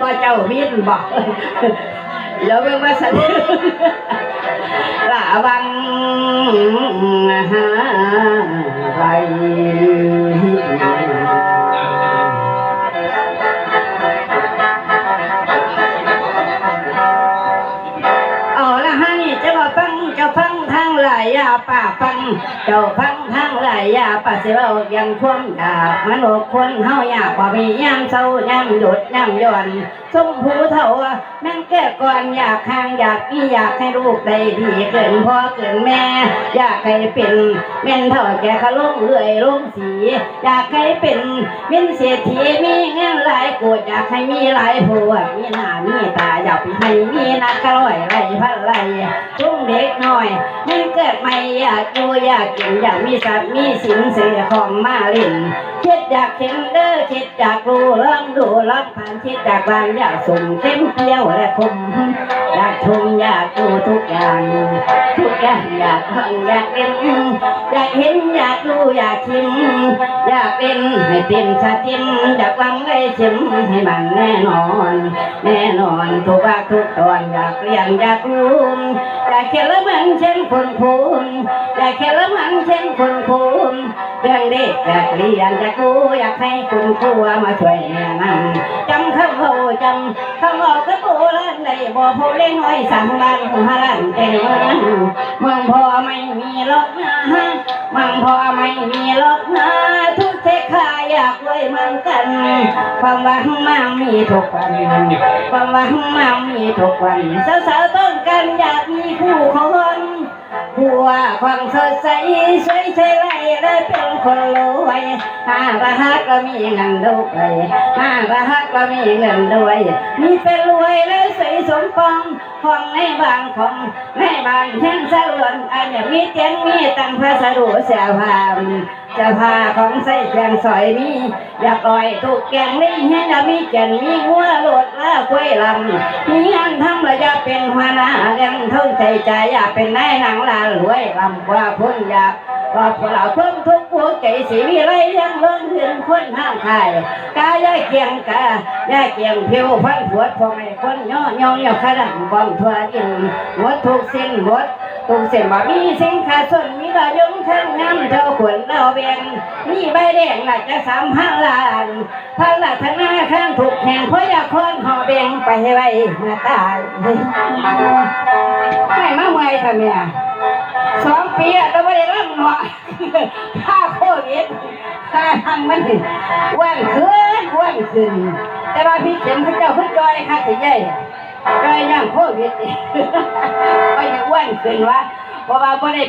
บ่เจ้าวินบ่แล้วเบิ่งว่าสันละวัง หลายยาป่าฟังเจ้าฟังทางหลายยาป่าสิเรายังควมดาบมนุษย์คนเฮาอยากบ่มียามเศร้ายามหยุดยามหย่อน สมผู้เฒ่าแม่งแก่ก่อนอยากข้างอยากมีอยากให้ลูกได้ดีเกินพ่อเกินแม่ อยากให้เป็นแม่นเท่าแก่ขะลงเลื่อยลงสี อยากให้เป็นมินเศรษฐีมีเงินหลายโกดอยากให้มีหลายผัวมีหน้ามีตาอยากให้มีนักกระร้อยไรพันไรจุ้งเด็กน้อยมันเกิดใหม่อยากอยู่อยากกินอยากมีสัตว์มีสินเสียของมาเล่น คิดอยากเห็นเด้อคิดอยากรู้ลองดูลองผ่านคิดอยากวางอยากสุ่มเข้มเกลียวและคมอยากชมอยากดูทุกอย่าง ทุกอย่างอยากฟังอยากเล่นอยากเห็นอยากรู้อยากชิมอยากเป็นให้เต็มสติมอยากฟังได้ชิมให้มันแน่นอน แน่นอนทุกว่าทุกตอนอยากเรียนอยากรู้ อยากเขียนแล้วมันเช่นคนคูณอยากเขียนแล้วมันเช่นคนคูณเรื่องเด็กอยากเรียนอยากูอยากให้คุณครูมาช่วยแนะนำจำคำเขาจำคำบอกกระโปรงในบ่พอเล่น้อยสั่งบ้านหัวลันเต็มเมืองเมืองพอไม่มีรถนะเมืองพอไม่มีรถนะทุกเทคาอยากรวยเมือนกันความหวังมามีทุกวันความหวังมามีทุกวันสาวๆ ต้อยากมีคู่คนผัวความสดใสสวยใช่ไรได้เป็นคนรวยห้าระหักเรามีเงินด้วยห้าระหักเรามีเงินด้วย มีเป็นรวยและสวยสมปองของในบานของในบานเช่นสลวนอันอยางมีเตียงมีตังพัสะดุเสียพาม จะพาของใส่แกงสอยมี อยากปล่อยถูกแกงนี่ให้ดามีแก่นมีหัวโหลดละกล้วยลำมีงานทำระยะเป็นหัวหน้าเลี้ยงเท่าใจใจอยากเป็นนายหนังลารวยลำกว่าพ้นอยากว่าพวกเราเพิ่มทุกหัวใจสีวิไรยังเลื่องถึงคนห้างไข่กายายเกียงกายายเกียงเพียวพันปวดพอไม่คนย่อย่องย่อขดังบอมทัวอินหมดทุกสิ้นหมด ตุงเส้นบะมีสินค้าส่วนมีดอยงท่างงามเท่าขวนเราเบียงมีใบแดงหลักจะสามพันล้านพันหลักธนาข้างถูกแห่งเพราะอยากคนหอเบียงไปให้ไว้มาตายไม่มาเมื่อยทำไมอะสองปีอะเราไม่ได้รับหนอค่าโควิดค่าทางมันอ้วนขึ้นอ้วนขึ้น แต่ว่าพี่เข็มพระเจ้าขึ้นจอยค่ะถึงใหญ่ ก็ยังโควิดไปยังอ้วนขึ้นวะเพราะว่าบ่ได้